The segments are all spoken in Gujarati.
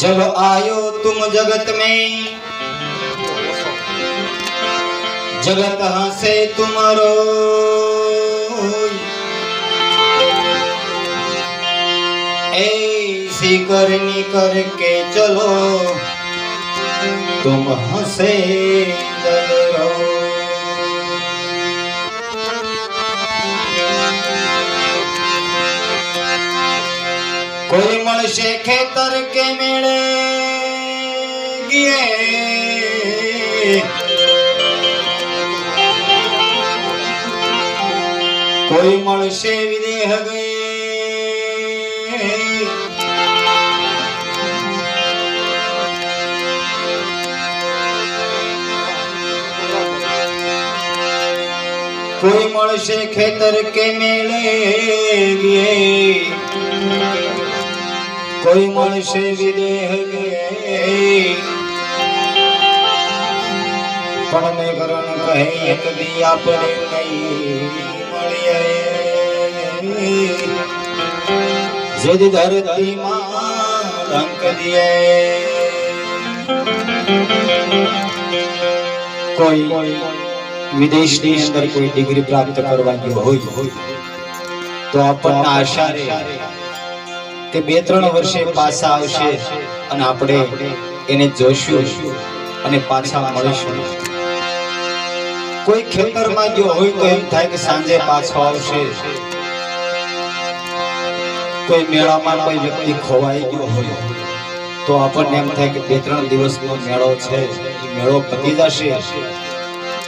जब आयो तुम जगत में जगत हंसे तुमरो ऐसी करनी करके चलो तुम हंसे जगरो કોઈ મળશે ખેતર કે મેળે? ગીએ. કોઈ મળશે વિદેહ ગયે? કોઈ મળશે ખેતર કે મેળે? ગયે કોઈ મળશે વિદેહ પણ મેં કરણ કહે, એક દી આપણે નહીં મળીએ. જેદી ધરતીમાં ડંક કોઈ કોઈ વિદેશની અંદર કોઈ ડિગ્રી પ્રાપ્ત કરવાની હોય, તો આપણને આશા રહે. કે બે ત્રણ વર્ષે પાછા આવશે અને આપણે એને જોઈશું અને પાછા મળીશું. કોઈ ખેતરમાં જો હોય તો એમ થાય કે સાંજે પાછો આવશે. કોઈ મેળામાં કોઈ વ્યક્તિ ખોવાઈ ગયો હોય તો આપણને એમ થાય કે બે ત્રણ દિવસનો મેળો છે. મેળો પતી જશે.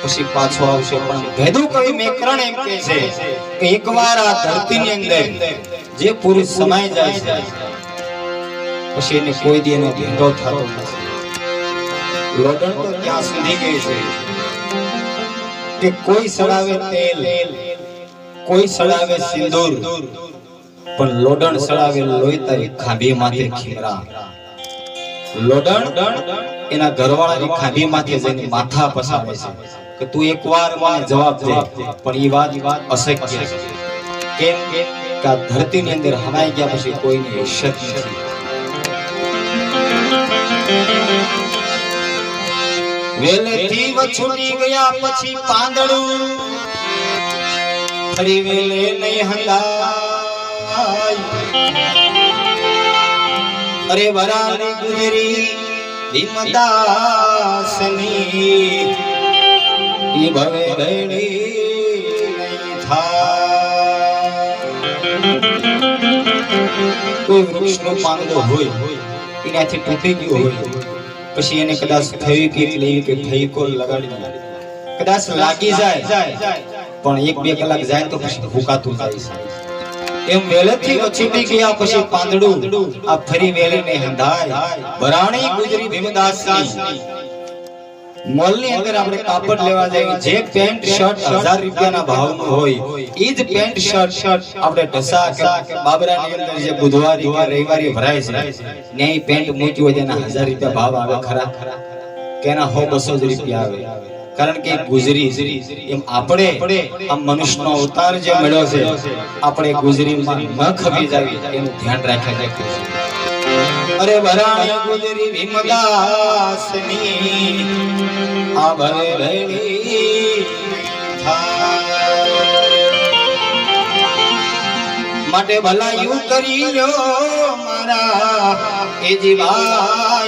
પછી પાછો આવશે. પણ ભેદુ કયું મેકરણ એમ કે છે કે એકવાર આ ધરતીની અંદર જે પુરુષ સમાઈ જાય છે, પછી એને કોઈ દી એનો ભેટો થતો નથી. લોડણ તો ક્યાં સુધી ગઈ છે કે કોઈ સડાવે તેલ, કોઈ સડાવે સિંદૂર, પણ લોડણ સડાવે લોહી તારી ખાંભી માથે ખીરા લોડણ એના ઘરવાળાની ખાંભી માથે જઈને માથા પસાવે છે. કે તું એકવાર મને જવાબ દે, પણ એ વાત અશક્ય છે. કેમ કે આ ધરતીની અંદર હમાઈ ગયા પછી કોઈની ઇજ્જત નથી. વેલેથી વછુડી ગયા પછી પાંદડું ફરી વેલે નહીં હંદાય અરે વરાની ગુજરી ભીમદાસની કદાચ લાગી જાય, પણ એક બે કલાક જાય તો પછી ભૂકાતું જાય છે એમ વેલેથી વછીટી ગયા પછી પાંદડું આ ફરી વેલે ને હંધાય ગુજરી મોલની અંદર આપણે કાપડ લેવા જઈએ. જે પેન્ટ શર્ટ હજાર રૂપિયાના ભાવનું હોય એ જ પેન્ટ શર્ટ શર્ટ આપણે ઢસા કે બાબરાની અંદર જે બુધવારી કે રવિવારી ભરાય છે ને એ પેન્ટ મૂકી હોય તેના હજાર રૂપિયા ભાવ આવે ખરા. કેના હો બસો જ રૂપિયા આવે. કારણ કે ગુજરી એમ આપણે આ મનુષ્યનો અવતાર જે મળ્યો છે આપણે ગુજરીમાં ન ખપી જાવી એનું ધ્યાન રાખ્યા રાખીએ છીએ અરે ભરાણી ગુજરી ભીમદાસની આ ભરે ભેળી માટે ભલાયું કરી લો મારા એ જીવાયેલા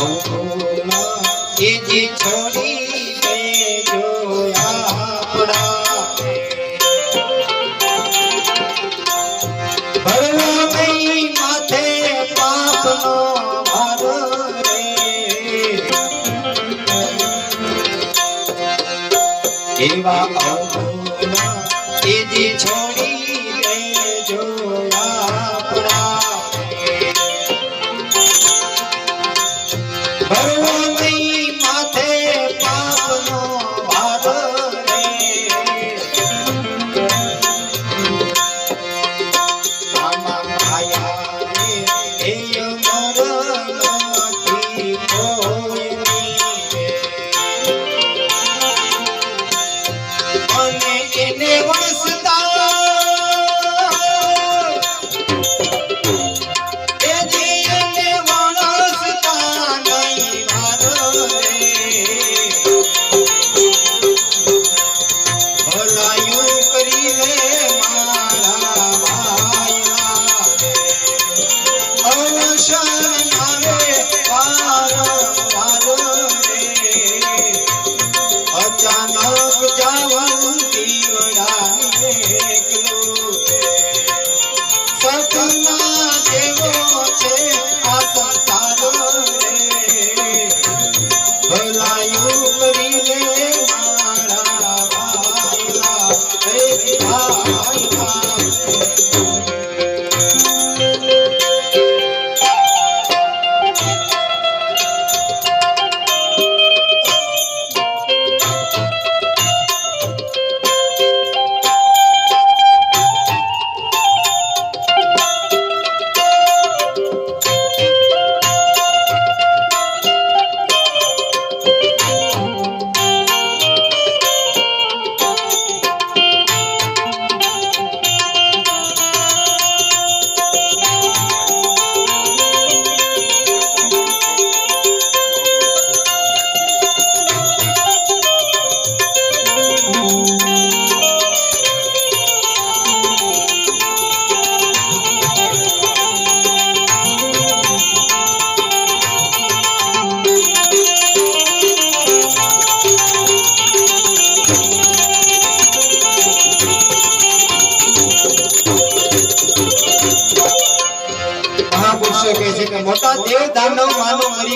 Oh.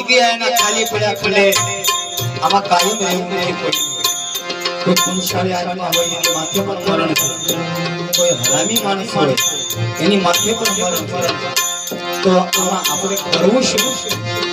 গিয়ে না খালি পড়ে খুলে আমার কালী মেয়ে মানুষ આપણે શું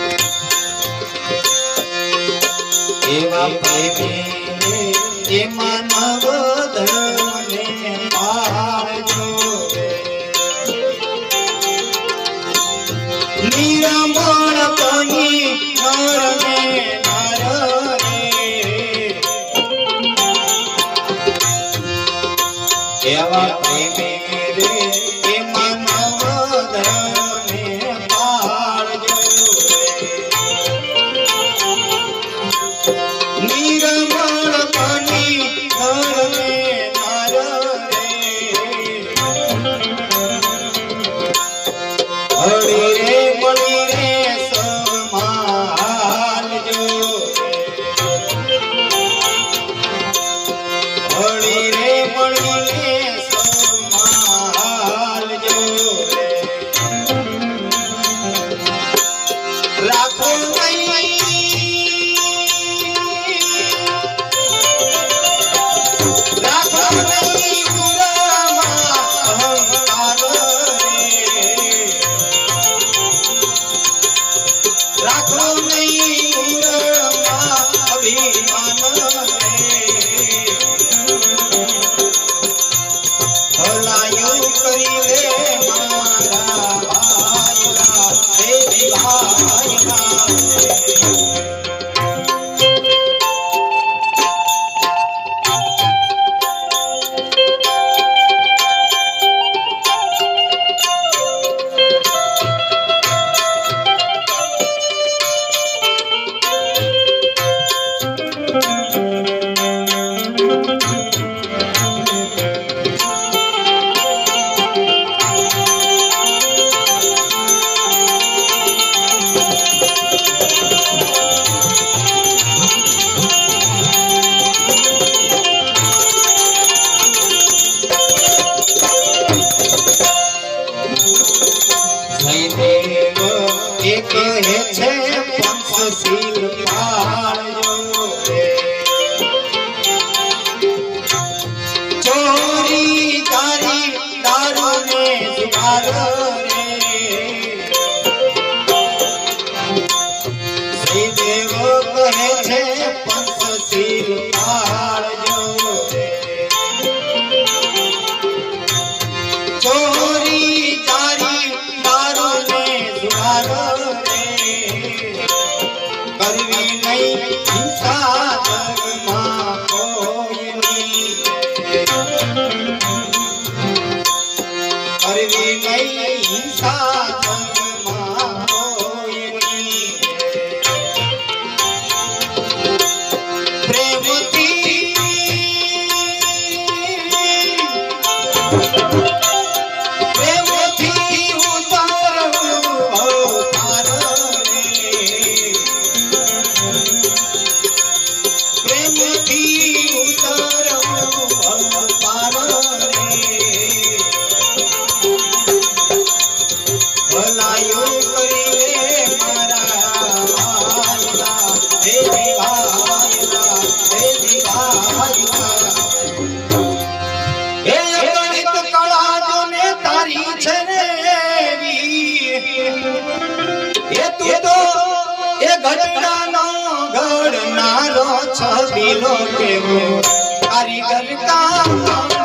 નો કેવો કારીગર કામ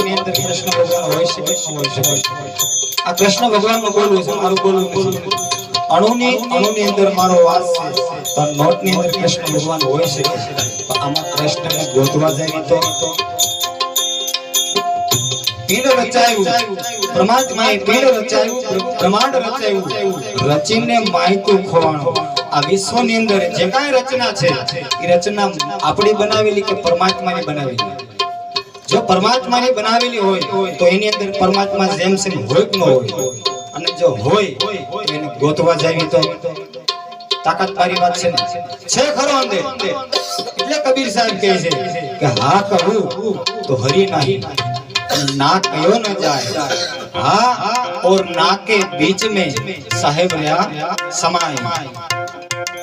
આ અંદર કૃષ્ણ ભગવાન હોય છે કે ન હોય છે. આ કૃષ્ણ ભગવાનનું બોલવું છે, મારું બોલવું બોલવું અણુની અણુની અંદર મારો વાસ છે. આ નોટની અંદર કૃષ્ણ ભગવાન હોય છે. તો આમાં કૃષ્ણને ગોતવા જાય તો? પિંડ વિશ્વની અંદર જે કાંઈ રચના છે, એ રચના આપણી બનાવેલી કે પરમાત્માની બનાવેલી? જો પરમાત્માની બનાવેલી હોય તો એની અંદર પરમાત્મા જેમ સેમ હોય કે ન હોય અને જો હોય તો એને ગોતવા જાવી તો તાકાત મારી વાત છે ને છે ખરો અંદર એટલે કબીર સાહેબ કહે છે કે હા કહું તો હરી નહીં ना कहो न जाए हाँ और ना के बीच में साहेब રહ્યા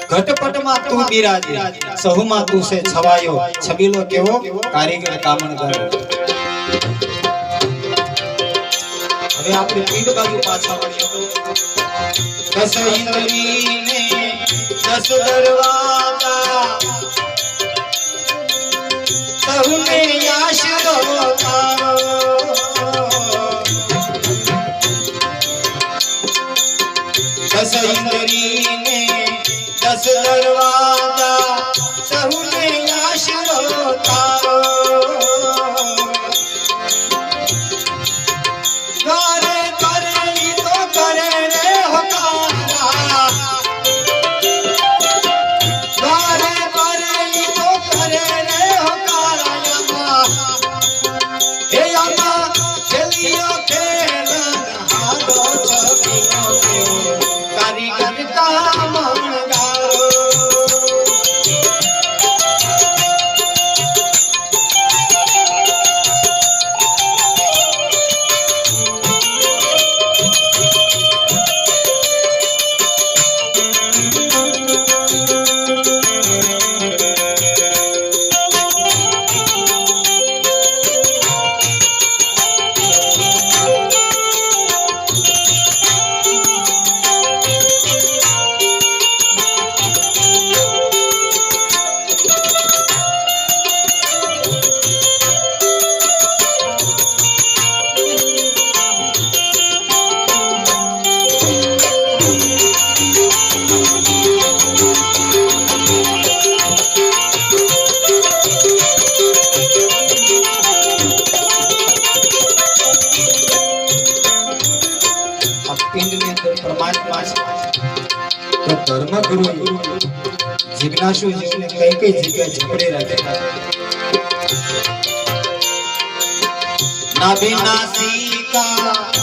સમાય ઘટપટમાં તું બિરાજે, સહુમાં તું સે છવાયો, છબીલો કેવો કારીગર કામણગર હવે આપણે પીઠ બાજુ પાછા વળીએ. દસ ઇન્દ્રી ને દસ દરવાજા. સહુને આશરો તારો દસ ઇન્દ્રી ને નાભી નાસિકા શૂન્ય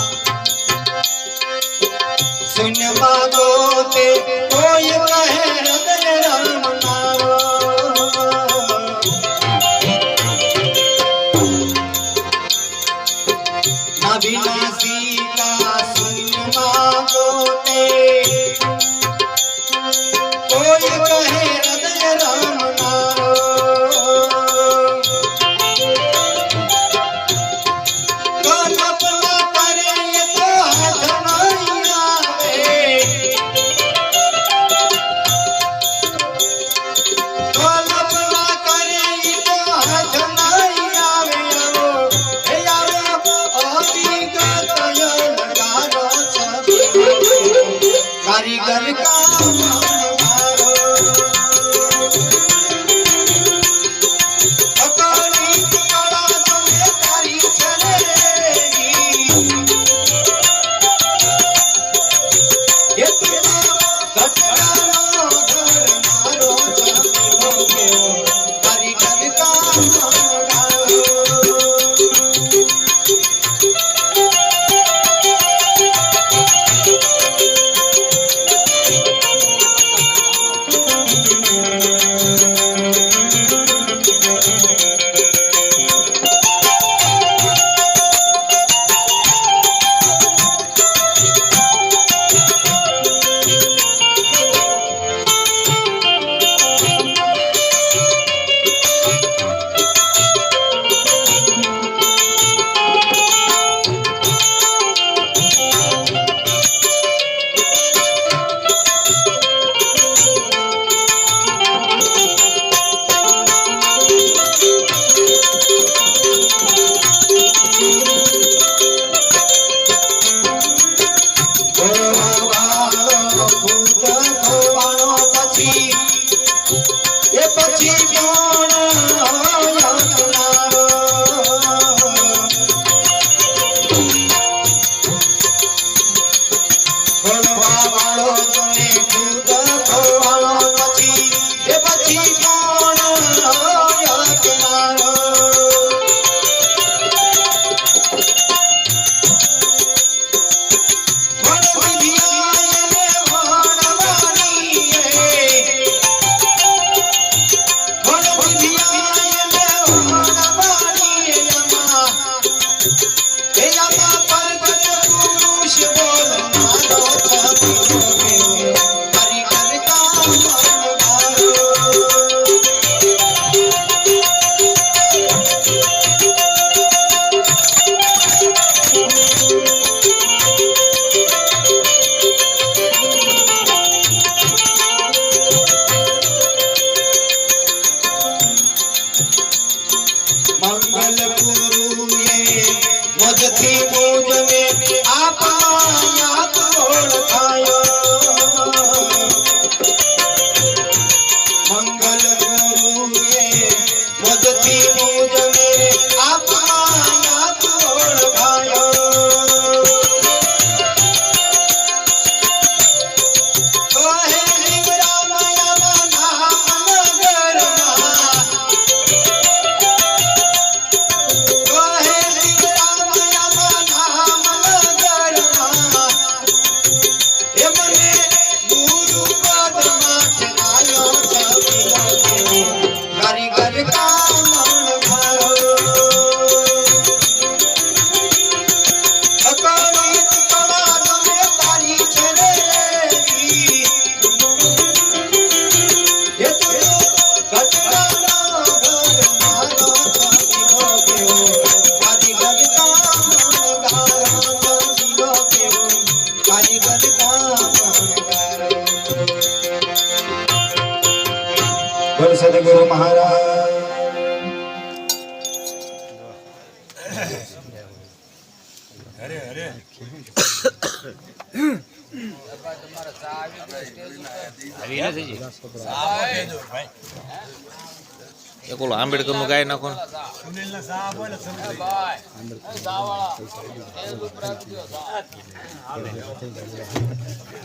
એક ઓલો આંબેડકરનું ગાય નાખો ને.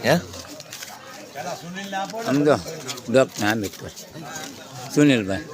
હે? સમજો. ડોક્ટર આંબેડકર. સુનિલભાઈ.